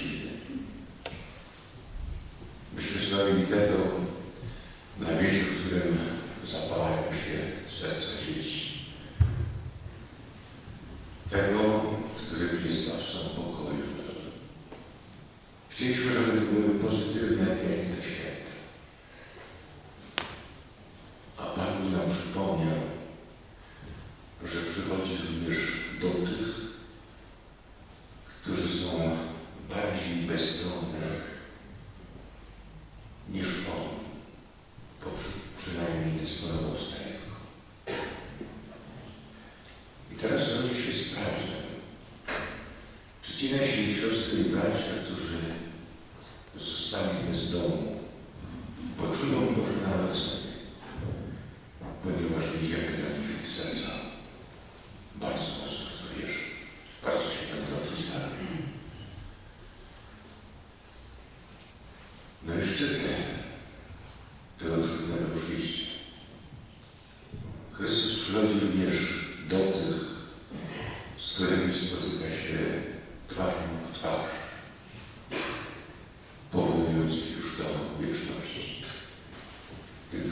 rodziny. Myśmy tego na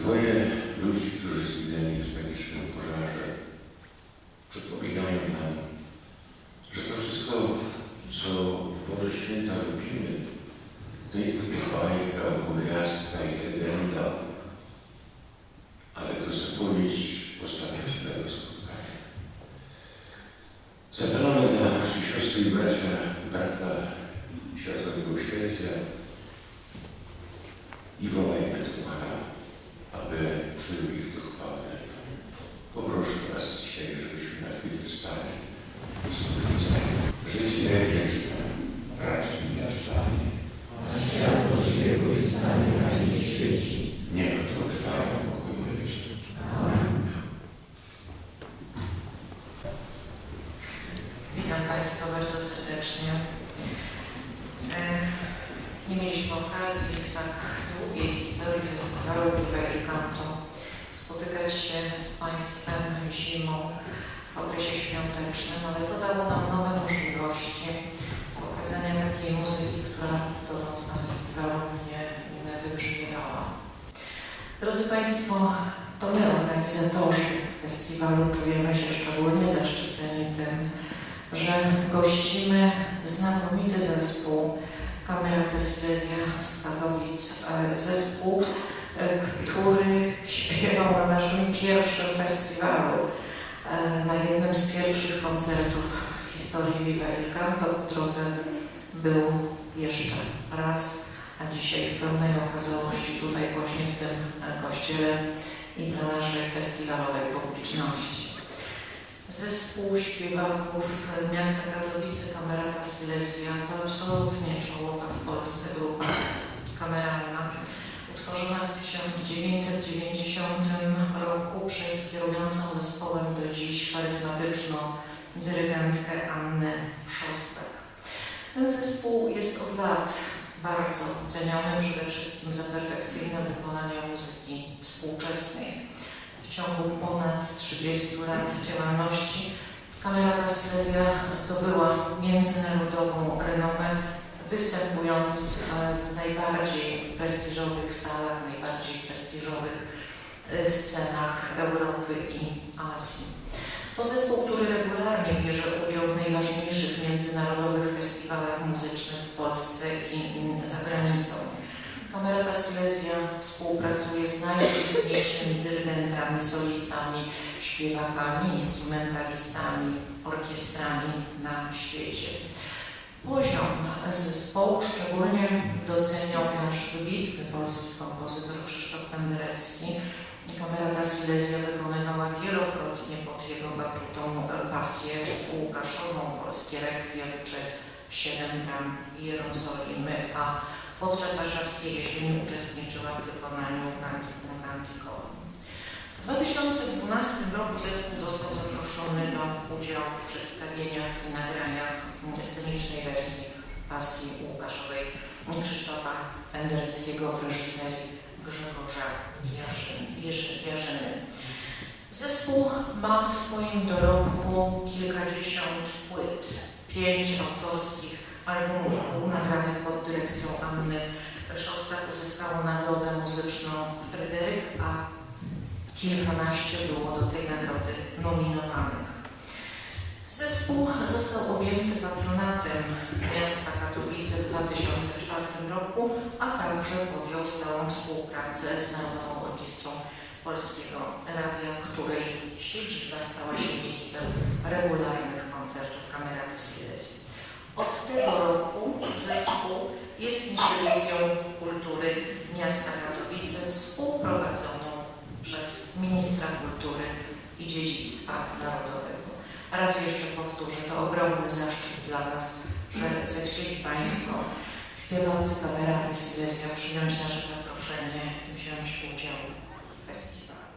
dwoje ludzi, którzy zginęli w tragicznym pożarze, przypominają nam, że to wszystko, co w Boże Święta robimy, to nie tylko bajka, opowiastka i legenda, ale to zapowiedź ostatecznego spotkania. Zapalamy dla naszych siostry i bracia, brata światła miłosierdzia Państwa bardzo serdecznie. E, Nie mieliśmy okazji w tak długiej historii festiwalu il Canto spotykać się z Państwem zimą w okresie świątecznym, ale to dało nam nowe możliwości pokazania takiej muzyki, która dotąd na festiwalu nie, nie wybrzmiewała. Drodzy Państwo, to my, organizatorzy festiwalu, czujemy się szczególnie zaszczyceni tym, że gościmy znakomity zespół Kamerata Silesia z Katowic. E, Zespół, e, który śpiewał na naszym pierwszym festiwalu, e, na jednym z pierwszych koncertów w historii Viva il Canto. W drodze był jeszcze raz, a dzisiaj w pełnej okazałości tutaj właśnie w tym kościele i dla naszej festiwalowej publiczności. Zespół śpiewaków miasta Katowice Kamerata Silesia to absolutnie czołowa w Polsce grupa kameralna, utworzona w 1990 roku przez kierującą zespołem do dziś charyzmatyczną dyrygentkę Annę Szostak. Ten zespół jest od lat bardzo ceniony przede wszystkim za perfekcyjne wykonanie muzyki współczesnej. W ciągu ponad 30 lat działalności Kamerata Silesia zdobyła międzynarodową renomę, występując w najbardziej prestiżowych salach, najbardziej prestiżowych e, scenach Europy i Azji. To zespół, który regularnie bierze udział w najważniejszych międzynarodowych festiwalach muzycznych w Polsce i mm, za granicą. Kamerata Silesia współpracuje z najwybitniejszymi dyrygentami, solistami, śpiewakami, instrumentalistami, orkiestrami na świecie. Poziom zespołu szczególnie doceniał nasz wybitny polski kompozytor Krzysztof Penderecki. Kamerata Silesia wykonywała wielokrotnie pod jego batutą pasję Łukasz Polskie Rekwiem czy Siedem Bram Jerozolimy, a podczas warszawskiej jesieni uczestniczyła w wykonaniu Canticum Canticorum. W 2012 roku zespół został zaproszony do udziału w przedstawieniach i nagraniach scenicznej wersji pasji Łukaszowej Krzysztofa Pendereckiego w reżyserii Grzegorza Jarzyny. Zespół ma w swoim dorobku kilkadziesiąt płyt, pięć autorskich albumów nagranych pod dyrekcją Anny Szostak uzyskało nagrodę muzyczną Fryderyk, a kilkanaście było do tej nagrody nominowanych. Zespół został objęty patronatem miasta Katowice w 2004 roku, a także podjął stałą współpracę z Narodową Orkiestrą Polskiego Radia, której siedziba stała się miejscem regularnych koncertów Kameraty Silesia. Od tego roku zespół jest instytucją kultury miasta Katowice współprowadzoną przez ministra kultury i dziedzictwa narodowego. Raz jeszcze powtórzę, to ogromny zaszczyt dla nas, że zechcieli Państwo, śpiewacy kamerady Silesio, przyjąć nasze zaproszenie i wziąć udział w festiwalu.